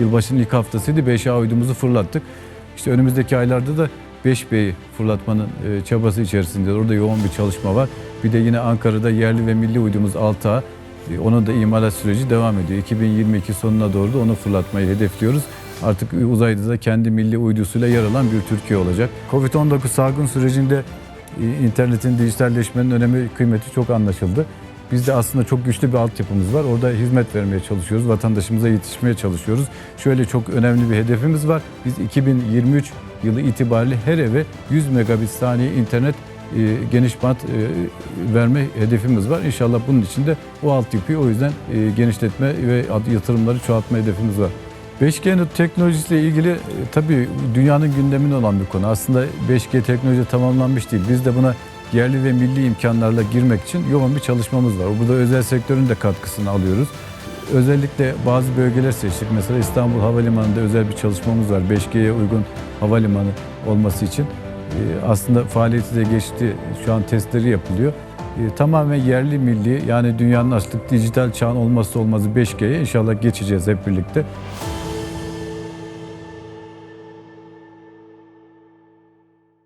yılbaşının ilk haftasıydı. 5A uydumuzu fırlattık. İşte önümüzdeki aylarda da 5B'yi fırlatmanın e, çabası içerisinde. Orada yoğun bir çalışma var. Bir de yine Ankara'da yerli ve milli uydumuz 6A. E, Onun da imalat süreci devam ediyor. 2022 sonuna doğru da onu fırlatmayı hedefliyoruz. Artık uzayda da kendi milli uydusuyla yer alan bir Türkiye olacak. Covid-19 salgın sürecinde e, internetin dijitalleşmenin önemi, kıymeti çok anlaşıldı. Bizde aslında çok güçlü bir altyapımız var. Orada hizmet vermeye çalışıyoruz. Vatandaşımıza yetişmeye çalışıyoruz. Şöyle çok önemli bir hedefimiz var. Biz 2023 yılı itibariyle her eve 100 megabit saniye internet e, geniş bant e, verme hedefimiz var. İnşallah bunun için de o altyapıyı o yüzden e, genişletme ve yatırımları çoğaltma hedefimiz var. 5G teknolojisiyle ilgili e, tabii dünyanın gündeminde olan bir konu. Aslında 5G teknoloji tamamlanmış değil. Biz de buna yerli ve milli imkanlarla girmek için yoğun bir çalışmamız var. Burada özel sektörün de katkısını alıyoruz. Özellikle bazı bölgeler seçtik. Mesela İstanbul Havalimanı'nda özel bir çalışmamız var. 5G'ye uygun havalimanı olması için. Ee, Aslında faaliyeti de geçti. Şu an testleri yapılıyor. Ee, Tamamen yerli milli yani dünyanın artık dijital çağın olmazsa olmazı 5G'ye inşallah geçeceğiz hep birlikte.